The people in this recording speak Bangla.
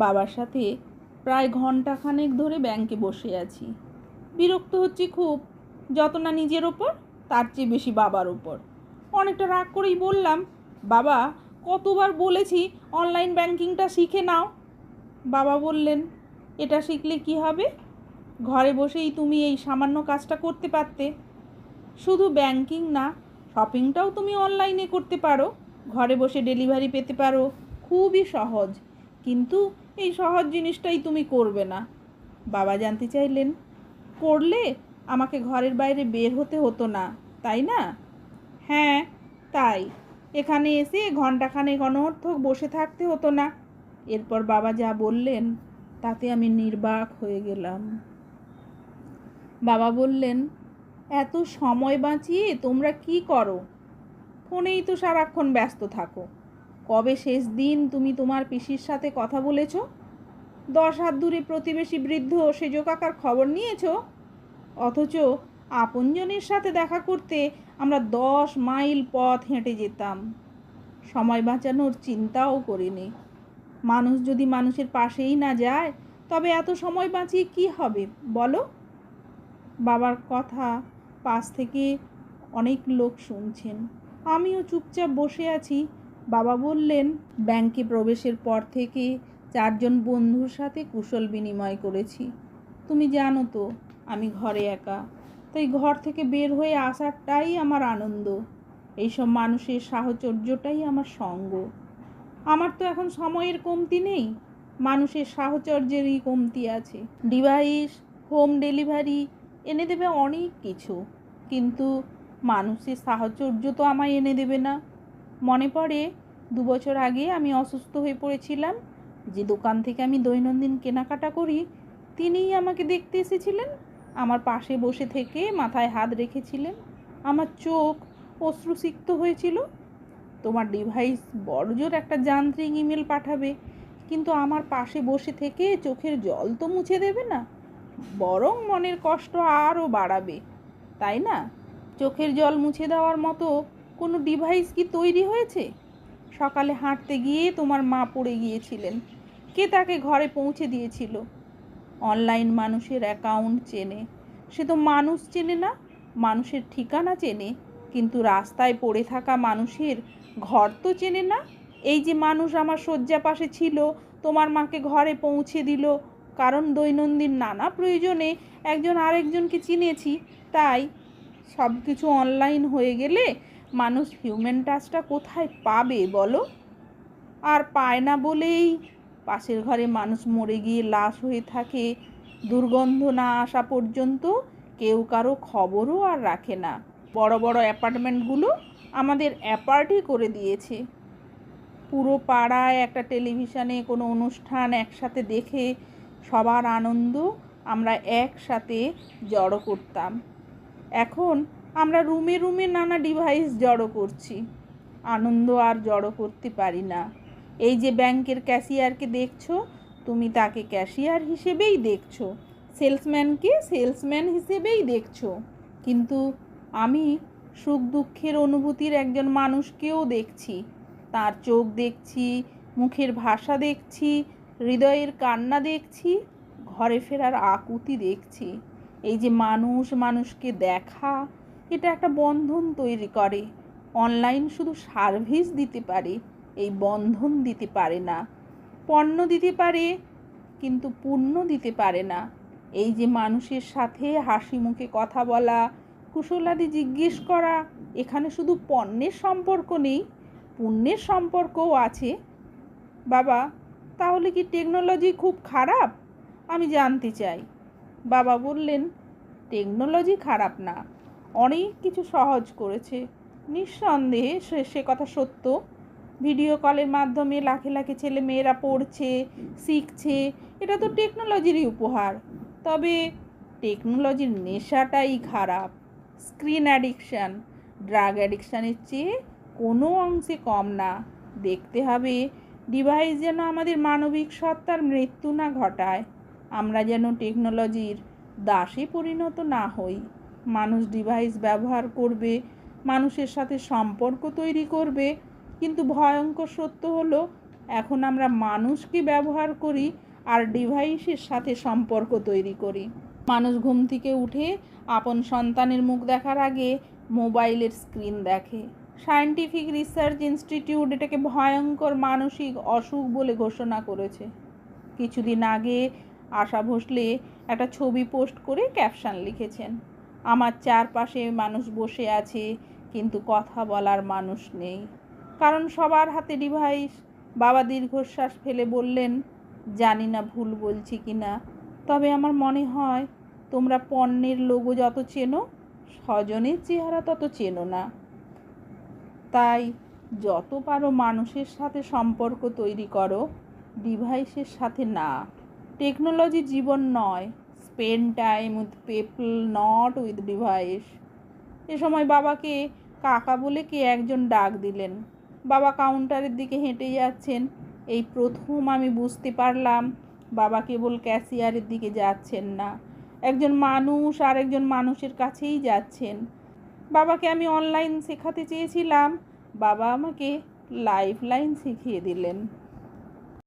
বাবার সাথে প্রায় ঘন্টাখানেক ধরে ব্যাংকে বসে আছি। বিরক্ত হচ্ছি খুব। যত না নিজের ওপর, তার চেয়ে বেশি বাবার ওপর। অনেকটা রাগ করেই বললাম, বাবা, কতবার বলেছি অনলাইন ব্যাংকিংটা শিখে নাও। বাবা বললেন, এটা শিখলে কি হবে? ঘরে বসেই তুমি এই সামান্য কাজটা করতে পারতে। শুধু ব্যাংকিং না, শপিংটাও তুমি অনলাইনে করতে পারো। ঘরে বসে ডেলিভারি পেতে পারো। খুবই সহজ। কিন্তু এই সহজ জিনিসটাই তুমি করবে না। বাবা জানতে চাইলেন, করলে আমাকে ঘরের বাইরে বের হতে হতো না, তাই না? হ্যাঁ তাই। এখানে এসে ঘন্টাখানেক অনর্থক বসে থাকতে হতো না। এরপর বাবা যা বললেন, তাতে আমি নির্বাক হয়ে গেলাম। বাবা বললেন, এত সময় বাঁচিয়ে তোমরা কি করো? ফোনেই তো সারাক্ষণ ব্যস্ত থাকো। কবে শেষ দিন তুমি তোমার পিসির সাথে কথা বলেছ? দশ হাত দূরে প্রতিবেশী বৃদ্ধ সেজ কাকার খবর নিয়েছ? অথচ আপনজনের সাথে দেখা করতে আমরা দশ মাইল পথ হেঁটে যেতাম। সময় বাঁচানোর চিন্তাও করিনি। মানুষ যদি মানুষের পাশেই না যায়, তবে এত সময় বাঁচিয়ে কি হবে, বলো? বাবার কথা পাশ থেকে অনেক লোক শুনছেন। আমিও চুপচাপ বসে আছি বাবা বললেন, ব্যাংকে প্রবেশের পর থেকে চারজন বন্ধুর সাথে কুশল বিনিময় করেছি। তুমি জানো তো, আমি ঘরে একা। তাই ঘর থেকে বের হয়ে আসারটাই আমার আনন্দ। এইসব মানুষের সাহচর্যটাই আমার সঙ্গ। আমার তো এখন সময়ের কমতি নেই। মানুষের সাহচর্যেরই কমতি আছে। ডিভাইস, হোম ডেলিভারি এনে দেবে অনেক কিছু। কিন্তু মানুষের সাহচর্য তো আমায় এনে দেবে না। মনে পড়ে, দু বছর আগে আমি অসুস্থ হয়ে পড়েছিলাম। যে দোকান থেকে আমি দৈনন্দিন কেনাকাটা করি, তিনিই আমাকে দেখতে এসেছিলেন। আমার পাশে বসে থেকে মাথায় হাত রেখেছিলেন। আমার চোখ অশ্রুসিক্ত হয়েছিল। তোমার ডিভাইস বড়জোর একটা যান্ত্রিক ইমেল পাঠাবে, কিন্তু আমার পাশে বসে থেকে চোখের জল তো মুছে দেবে না, বরং মনের কষ্ট আরও বাড়াবে। তাই না? চোখের জল মুছে দেওয়ার মতো কোনো ডিভাইস কি তৈরি হয়েছে? সকালে হাঁটতে গিয়ে তোমার মা পড়ে গিয়েছিলেন। কে তাকে ঘরে পৌঁছে দিয়েছিল? অনলাইন মানুষের অ্যাকাউন্ট চেনে। সে তো মানুষ চেনে না, মানুষের ঠিকানা চেনে। কিন্তু রাস্তায় পড়ে থাকা মানুষের ঘর তো চেনে না। এই যে মানুষ আমার শয্যা পাশে ছিল, তোমার মাকে ঘরে পৌঁছে দিল। কারণ দৈনন্দিন নানা প্রয়োজনে একজন আরেকজনকে চিনেছি। তাই সব কিছু অনলাইন হয়ে গেলে মানুষ হিউম্যান টাচটা কোথায় পাবে বলো? আর পায় না বলেই পাশের ঘরে মানুষ মরে গিয়ে লাশ হয়ে থাকে, দুর্গন্ধ না আসা পর্যন্ত কেউ কারও খবরও আর রাখে না। বড় বড় অ্যাপার্টমেন্টগুলো আমাদের অ্যাপার্টই করে দিয়েছে। পুরো পাড়ায় একটা টেলিভিশনে কোনো অনুষ্ঠান একসাথে দেখে সবার আনন্দ আমরা একসাথে জড়ো করতাম। এখন আমরা রুমে রুমে নানা ডিভাইস জড়ো করছি। আনন্দ আর জড়ো করতে পারি না। এই যে ব্যাংকের ক্যাশিয়ারকে দেখছ, তুমি তাকে ক্যাশিয়ার হিসেবেই দেখছ। সেলসম্যানকে সেলসম্যান হিসেবেই দেখছ। কিন্তু আমি সুখ দুঃখের অনুভূতির একজন মানুষকেও দেখছি। তার চোখ দেখছি, মুখের ভাষা দেখছি, হৃদয়ের কান্না দেখছি, ঘরে ফেরার আকুতি দেখছি। এই যে মানুষ মানুষকে দেখা এটা একটা বন্ধন তৈরি করে। অনলাইন শুধু সার্ভিস দিতে পারে, এই বন্ধন দিতে পারে না। পণ্য দিতে পারে, কিন্তু পুণ্য দিতে পারে না। এই যে মানুষের সাথে হাসি মুখে কথা বলা কুশলাদি জিজ্ঞেস করা, এখানে শুধু পণ্যের সম্পর্ক নেই পুণ্যের সম্পর্কও আছে। বাবা, তাহলে কি টেকনোলজি খুব খারাপ? আমি জানতে চাই। বাবা বললেন, টেকনোলজি খারাপ না। অনেক কিছু সহজ করেছে। নিঃসন্দেহে সে সে কথা সত্য। ভিডিও কলের মাধ্যমে লাখে লাখে ছেলে মেয়েরা পড়ছে, শিখছে, এটা তো টেকনোলজিরই উপহার। তবে টেকনোলজির নেশাটাই খারাপ। স্ক্রিন অ্যাডিকশান, ড্রাগ অ্যাডিকশানের চেয়ে কোনো অংশে কম না। দেখতে হবে, ডিভাইস যেন আমাদের মানবিক সত্তার মৃত্যু না ঘটায়। আমরা যেন টেকনোলজির দাসে পরিণত না হই। মানুষ ডিভাইস ব্যবহার করবে, মানুষের সাথে সম্পর্ক তৈরি করবে, কিন্তু ভয়ঙ্কর সত্য হলো, এখন আমরা মানুষকে ব্যবহার করি আর ডিভাইসের সাথে সম্পর্ক তৈরি করি। মানুষ ঘুম থেকে উঠে আপন সন্তানের মুখ দেখার আগে মোবাইলের স্ক্রিন দেখে। সায়েন্টিফিক রিসার্চ ইনস্টিটিউট এটাকে ভয়ঙ্কর মানসিক অসুখ বলে ঘোষণা করেছে। কিছুদিন আগে আশা ভোসলে একটা ছবি পোস্ট করে ক্যাপশন লিখেছেন। আমার চারপাশে মানুষ বসে আছে, কিন্তু কথা বলার মানুষ নেই। কারণ সবার হাতে ডিভাইস বাবা দীর্ঘশ্বাস ফেলে বললেন, জানি না ভুল বলছি কি না তবে আমার মনে হয় তোমরা পণ্যের লোগো যত চেনো, স্বজনের চেহারা তত চেনো না। তাই যত পারো মানুষের সাথে সম্পর্ক তৈরি করো ডিভাইসের সাথে না। টেকনোলজি জীবন নয় spend time with people not with device এ সময় বাবাকে কাকা বলে কে একজন ডাক দিলেন। বাবা কাউন্টারের দিকে হেঁটে যাচ্ছেন। এই প্রথম আমি বুঝতে পারলাম, বাবা কেবল ক্যাশিয়ারের দিকে যাচ্ছেন না। একজন মানুষ আর একজন মানুষের কাছেই যাচ্ছেন। বাবাকে আমি অনলাইন শেখাতে চেয়েছিলাম। বাবা আমাকে লাইফ লাইন শিখিয়ে দিলেন।